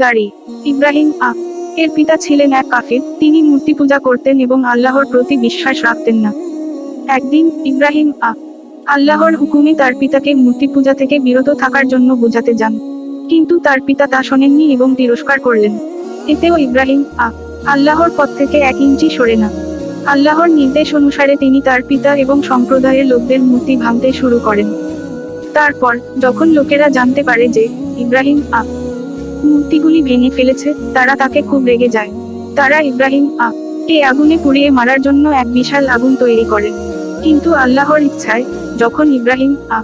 গাড়ি, ইব্রাহিম আ, এর পিতা ছিলেন এক কাফির, তিনি মূর্তি পূজা করতেন এবং আল্লাহর প্রতি বিশ্বাস রাখতেন না। একদিন, ইব্রাহিম আ, আল্লাহর হুকুমে তার পিতাকে মূর্তি পূজা থেকে বিরত থাকার জন্য বোঝাতে যান। কিন্তু তার পিতা তা শোনেননি এবং তিরস্কার করলেন। এতেও ইব্রাহিম আ, আল্লাহর পথ থেকে এক ইঞ্চি সরে না। আল্লাহর নির্দেশ অনুসারে তিনি তার পিতা এবং সম্প্রদায়ের লোকদের মূর্তি ভাঙতে শুরু করেন। তারপর, যখন লোকেরা জানতে পারে যে, ইব্রাহিম আ মূর্তিগুলি ভেঙে ফেলেছে, তারা তাকে খুব রেগে যায়। তারা ইব্রাহিম আ, কে আগুনে পুড়িয়ে মারার জন্য এক বিশাল আগুন তৈরি করে। কিন্তু আল্লাহর ইচ্ছায়, যখন ইব্রাহিম আ,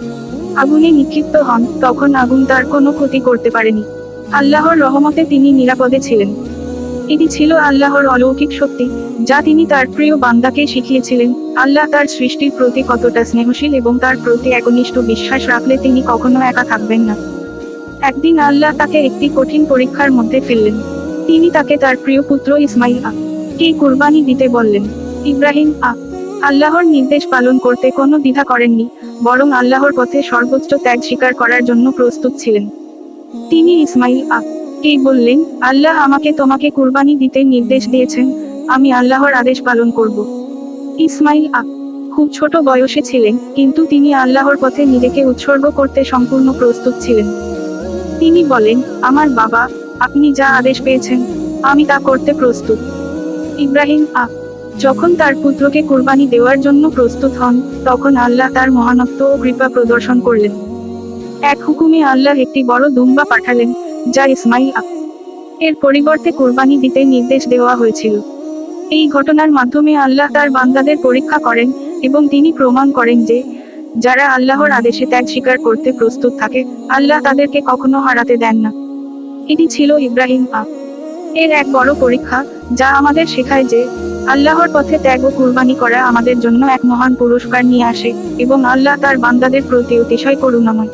আগুনে নিক্ষিপ্ত হন, তখন আগুন তার কোনো ক্ষতি করতে পারেনি। আল্লাহর রহমতে তিনি নিরাপদে ছিলেন। এটি ছিল আল্লাহর অলৌকিক শক্তি, যা তিনি তার প্রিয় বান্দাকে শিখিয়েছিলেন। আল্লাহ তার সৃষ্টির প্রতি কতটা স্নেহশীল এবং তার প্রতি একনিষ্ঠ বিশ্বাস রাখলে তিনি কখনো একা থাকবেন না। একদিন আল্লাহ তাকে একটি কঠিন পরীক্ষার মধ্যে ফেললেন। তিনি তাকে তার প্রিয় পুত্র ইসমাইল কে কুরবানি দিতে বললেন, ইব্রাহিম, আ, আল্লাহর নির্দেশ পালন করতে কোনো দ্বিধা করেননি, বরং আল্লাহর পথে সর্বোচ্চ ত্যাগ স্বীকার করার জন্য প্রস্তুত ছিলেন। তিনি ইসমাইল আ কে বললেন, আল্লাহ আমাকে তোমাকে কুরবানি দিতে নির্দেশ দিয়েছেন, আমি আল্লাহর আদেশ পালন করব। ইসমাইল আ খুব ছোট বয়সে ছিলেন, কিন্তু তিনি আল্লাহর পথে নিজেকে উৎসর্গ করতে সম্পূর্ণ প্রস্তুত ছিলেন। তিনি বলেন, আমার বাবা, আপনি যা আদেশ পেয়েছেন, আমি তা করতে প্রস্তুত। ইব্রাহিম আ যখন তার পুত্রকে কুরবানি দেওয়ার জন্য প্রস্তুত হন, তখন আল্লাহ তার মহানত্ব ও কৃপা প্রদর্শন করলেন। এক হুকুমে আল্লাহ একটি বড় দুম্বা পাঠালেন, যা ইসমাইল আ এর পরিবর্তে কুরবানি দিতে নির্দেশ দেওয়া হয়েছিল। এই ঘটনার মাধ্যমে আল্লাহ তার বান্দাদের পরীক্ষা করেন এবং তিনি প্রমাণ করেন যে যারা আল্লাহর আদেশে ত্যাগ স্বীকার করতে প্রস্তুত থাকে, আল্লাহ তাদেরকে কখনো হারাতে দেন না। এটি ছিল ইব্রাহিম আ এর এক বড় পরীক্ষা, যা আমাদের শেখায় যে, আল্লাহর পথে ত্যাগ ও কুরবানি করা আমাদের জন্য এক মহান পুরস্কার নিয়ে আসে এবং আল্লাহ তার বান্দাদের প্রতি অতিশয় করুণাময়।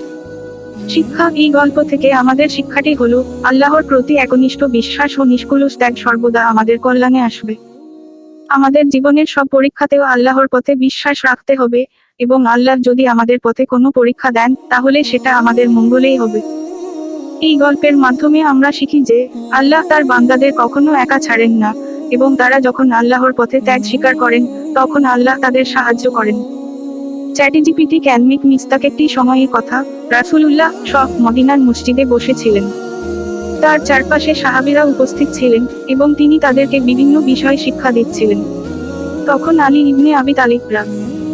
শিক্ষা, এই গল্প থেকে আমাদের শিক্ষাটি হলো, আল্লাহর প্রতি একনিষ্ঠ বিশ্বাস ও নিষ্কুলুষ ত্যাগ সর্বদা আমাদের কল্যাণে আসবে। আমাদের জীবনের সব পরীক্ষাতেও আল্লাহর পথে বিশ্বাস রাখতে হবে, এবং আল্লাহ যদি আমাদের পথে কোনো পরীক্ষা দেন, তাহলে সেটা আমাদের মঙ্গলেই হবে। এই গল্পের মাধ্যমে আমরা শিখি যে, আল্লাহ তার বান্দাদের কখনো একা ছাড়েন না, এবং তারা যখন আল্লাহর পথে ত্যাগ স্বীকার করেন, তখন আল্লাহ তাদের সাহায্য করেন। চ্যাটিজিপিটি ক্যানমিক মিস্তাক একটি সময়ের কথা, রাসুলুল্লাহ সব মদিনার মসজিদে বসেছিলেন। তার চারপাশে সাহাবীরা উপস্থিত ছিলেন এবং তিনি তাদেরকে বিভিন্ন বিষয় শিক্ষা দিচ্ছিলেন। তখন আলী ইবনে আবি তালিবরা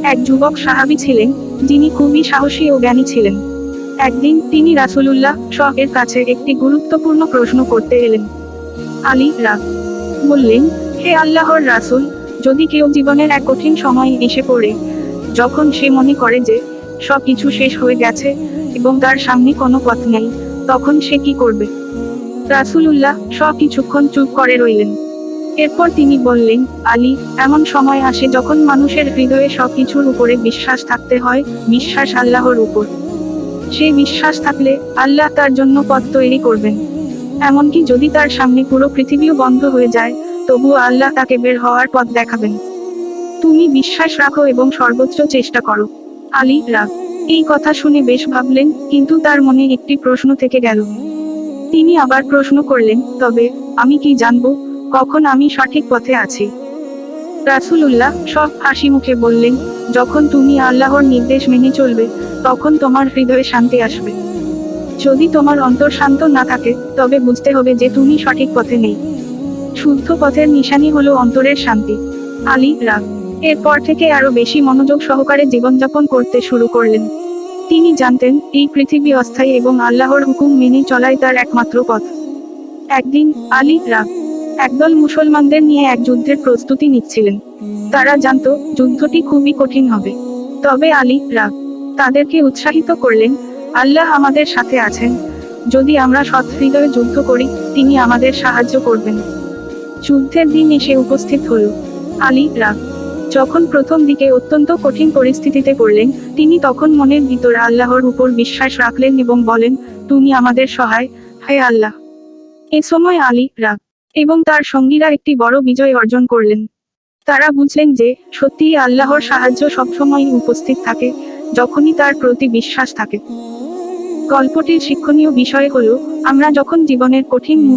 এক যুবক সাহাবী ছিলেন, যিনি খুবই সাহসী ও জ্ঞানী ছিলেন। একদিন তিনি রাসূলুল্লাহ এর কাছে একটি গুরুত্বপূর্ণ প্রশ্ন করতে এলেন। আলী রা বললেন, হে আল্লাহর রাসূল, যদি কেউ জীবনের এক কঠিন সময় এসে পড়ে, যখন সে মনে করে যে সব কিছু শেষ হয়ে গেছে এবং তার সামনে কোনো পথ নেই, তখন সে কি করবে? রাসূলুল্লাহ সব কিছুক্ষণ চুপ করে রইলেন। এরপর তিনি বললেন, আলী, এমন সময় আসে যখন মানুষের হৃদয়ে সবকিছুর উপরে বিশ্বাস থাকতে হয়, বিশ্বাস আল্লাহর উপর। সে বিশ্বাস থাকলে আল্লাহ তার জন্য পথ তৈরি করবেন। এমনকি যদি তার সামনে পুরো পৃথিবীও বন্ধ হয়ে যায়, তবুও আল্লাহ তাকে বের হওয়ার পথ দেখাবেন। তুমি বিশ্বাস রাখো এবং সর্বোচ্চ চেষ্টা করো। আলী রাগ। এই কথা শুনে বেশ ভাবলেন, কিন্তু তার মনে একটি প্রশ্ন থেকে গেল। তিনি আবার প্রশ্ন করলেন, তবে আমি কি জানব কখন আমি সঠিক পথে আছি? রাসূলুল্লাহ সব হাসি মুখে বললেন, যখন তুমি আল্লাহর নির্দেশ মেনে চলবে, তখন তোমার হৃদয়ে শান্তি আসবে। যদি তোমার অন্তর শান্ত না থাকে, তবে বুঝতে হবে যে তুমি সঠিক পথে নেই। শুদ্ধ পথের নিশানি হলো অন্তরের শান্তি। আলী রাগ। এরপর থেকে আরও বেশি মনোযোগ সহকারে জীবনযাপন করতে শুরু করলেন। তিনি জানতেন, এই পৃথিবী অস্থায়ী এবং আল্লাহর হুকুম মেনে চলাই তার একমাত্র পথ। একদিন, আলী রাগ একদল মুসলমানদের নিয়ে এক যুদ্ধের প্রস্তুতি নিচ্ছিলেন। তারা জানতো, যুদ্ধটি খুবই কঠিন হবে। তবে আলী রাগ তাদেরকে উৎসাহিত করলেন, আল্লাহ আমাদের সাথে আছেন। যদি আমরা সৎ হৃদয়ে যুদ্ধ করি, তিনি আমাদের সাহায্য করবেন। যুদ্ধের দিন এসে উপস্থিত হল। আলী রাগ যখন প্রথম দিকে অত্যন্ত কঠিন পরিস্থিতিতে পড়লেন তিনি তখন মনের ভিতর আল্লাহর উপর বিশ্বাস রাখলেন এবং বলেন, তুমি আমাদের সহায়, হে আল্লাহ। এ সময় আলী রাগ এবং তার সঙ্গীরা একটি বড় বিজয় অর্জন করলেন। তারা বুঝলেন যে, সত্যিই আল্লাহর সাহায্য সবসময় উপস্থিত থাকে, যখনই তার প্রতি বিশ্বাস থাকে। গল্পটির শিক্ষণীয় বিষয় হল, আমরা যখন জীবনের কঠিন